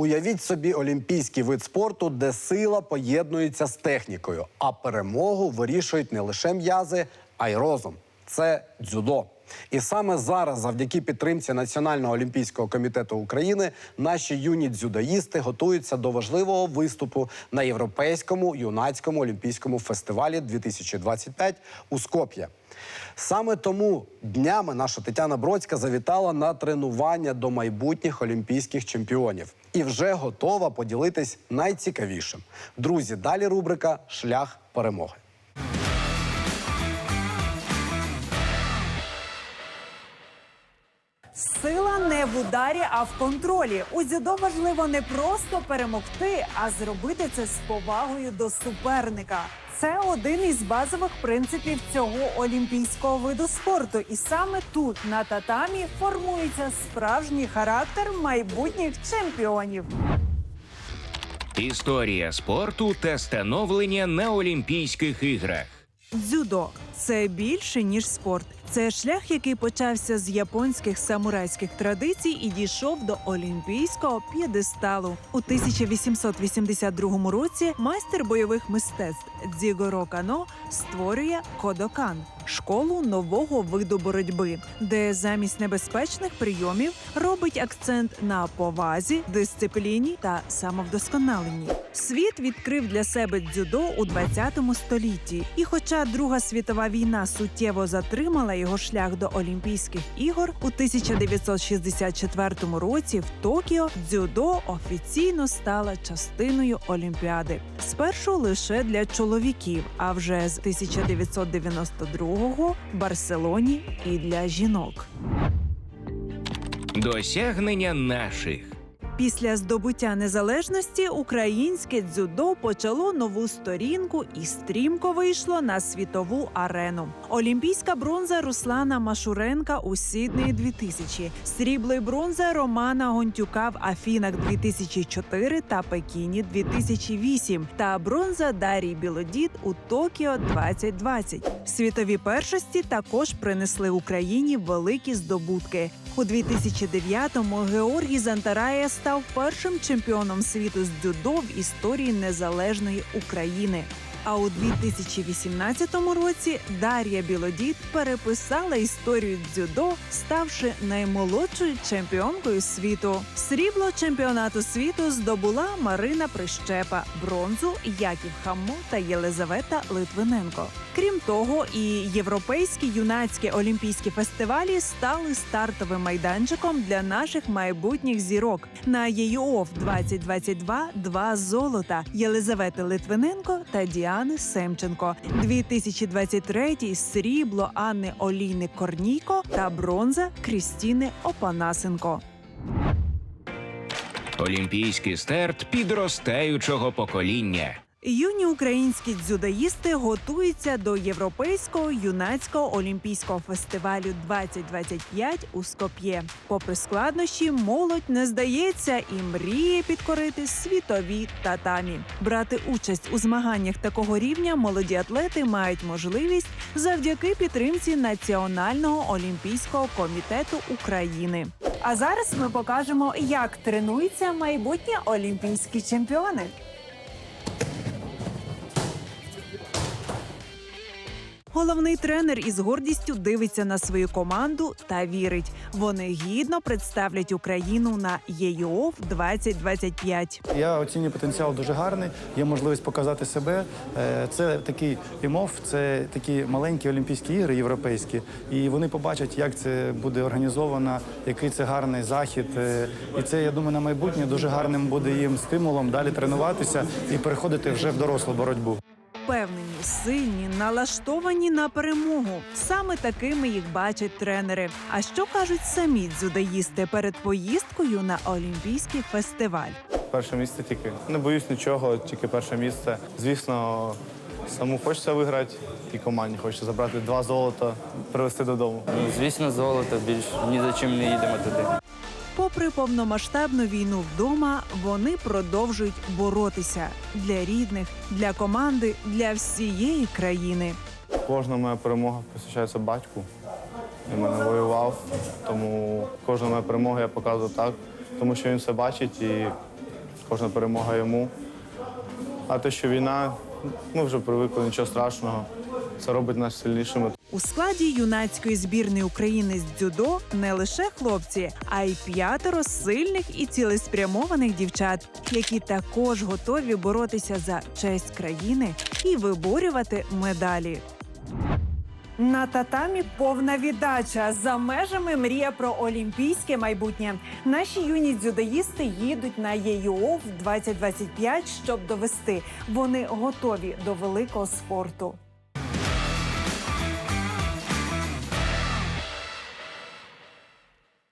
Уявіть собі олімпійський вид спорту, де сила поєднується з технікою, а перемогу вирішують не лише м'язи, а й розум. Це дзюдо. І саме зараз, завдяки підтримці Національного олімпійського комітету України, наші юні дзюдоїсти готуються до важливого виступу на європейському юнацькому олімпійському фестивалі 2025 у Скоп'є. Саме тому днями наша Тетяна Бродська завітала на тренування до майбутніх олімпійських чемпіонів і вже готова поділитись найцікавішим. Друзі, далі рубрика Шлях перемоги. Не в ударі, а в контролі. У дзюдо важливо не просто перемогти, а зробити це з повагою до суперника. Це один із базових принципів цього олімпійського виду спорту. І саме тут, на татамі, формується справжній характер майбутніх чемпіонів. Історія спорту та становлення на Олімпійських іграх. Дзюдо це більше ніж спорт. Це шлях, який почався з японських самурайських традицій і дійшов до олімпійського п'єдесталу. У 1882 році майстер бойових мистецтв Дзігоро Кано створює Кодокан школу нового виду боротьби, де замість небезпечних прийомів робить акцент на повазі, дисципліні та самовдосконаленні. Світ відкрив для себе дзюдо у 20 столітті, і хоча Друга світова війна суттєво затримала його шлях до Олімпійських ігор, у 1964 році в Токіо дзюдо офіційно стала частиною Олімпіади. Спершу лише для чоловіків, а вже з 1992-го в Барселоні і для жінок. Досягнення наших. Після здобуття незалежності українське дзюдо почало нову сторінку і стрімко вийшло на світову арену. Олімпійська бронза Руслана Машуренка у Сіднеї 2000, срібло й бронза Романа Гонтюка в Афінах 2004 та Пекіні 2008 та бронза Дарії Білодід у Токіо 2020. Світові першості також принесли Україні великі здобутки. У 2009-му Георгій Зантарая став першим чемпіоном світу з дзюдо в історії незалежної України. А у 2018 році Дар'я Білодід переписала історію дзюдо, ставши наймолодшою чемпіонкою світу. Срібло чемпіонату світу здобула Марина Прищепа, бронзу Яків Хаммо та Єлизавета Литвиненко. Крім того, і європейські юнацькі олімпійські фестивалі стали стартовим майданчиком для наших майбутніх зірок. На ЄЮОФ 2022 два золота Єлизавети Литвиненко та Діани Семченко. 2023 срібло Анни Олійни Корнійко та бронза Крістіни Опанасенко. Олімпійський старт підростаючого покоління. Юні українські дзюдоїсти готуються до європейського юнацького олімпійського фестивалю 2025 у Скоп'є. Попри складнощі, молодь не здається і мріє підкорити світові татамі. Брати участь у змаганнях такого рівня молоді атлети мають можливість завдяки підтримці Національного олімпійського комітету України. А зараз ми покажемо, як тренуються майбутні олімпійські чемпіони. Головний тренер із гордістю дивиться на свою команду та вірить. Вони гідно представлять Україну на ЄЮОФ 2025. Я оцінюю потенціал дуже гарний. Є можливість показати себе. Е, Це такий ІМОФ, це такі маленькі Олімпійські ігри європейські, і вони побачать, як це буде організовано, який це гарний захід. Е, І це я думаю на майбутнє дуже гарним буде їм стимулом далі тренуватися і переходити вже в дорослу боротьбу. Впевнені, сильні, налаштовані на перемогу. Саме такими їх бачать тренери. А що кажуть самі дзюдоїсти перед поїздкою на олімпійський фестиваль? Перше місце тільки. Не боюсь нічого, тільки перше місце. Звісно, саму хочеться виграти, і команді хочеться забрати два золота, привезти додому. Ну, Звісно, золото більш ні за чим не їдемо туди. Попри повномасштабну війну вдома, вони продовжують боротися для рідних, для команди, для всієї країни. Кожна моя перемога присвячається батьку. Він мене воював, тому кожна моя перемога я показую так, тому що він все бачить і кожна перемога йому. А те, що війна, ми вже привикли, нічого страшного. Це робить нас сильнішими. У складі юнацької збірної України з дзюдо не лише хлопці, а й п'ятеро сильних і цілеспрямованих дівчат, які також готові боротися за честь країни і виборювати медалі. На татамі повна віддача за межами мрія про олімпійське майбутнє. Наші юні дзюдоїсти їдуть на ЄЮОВ 2025, щоб довести вони готові до великого спорту.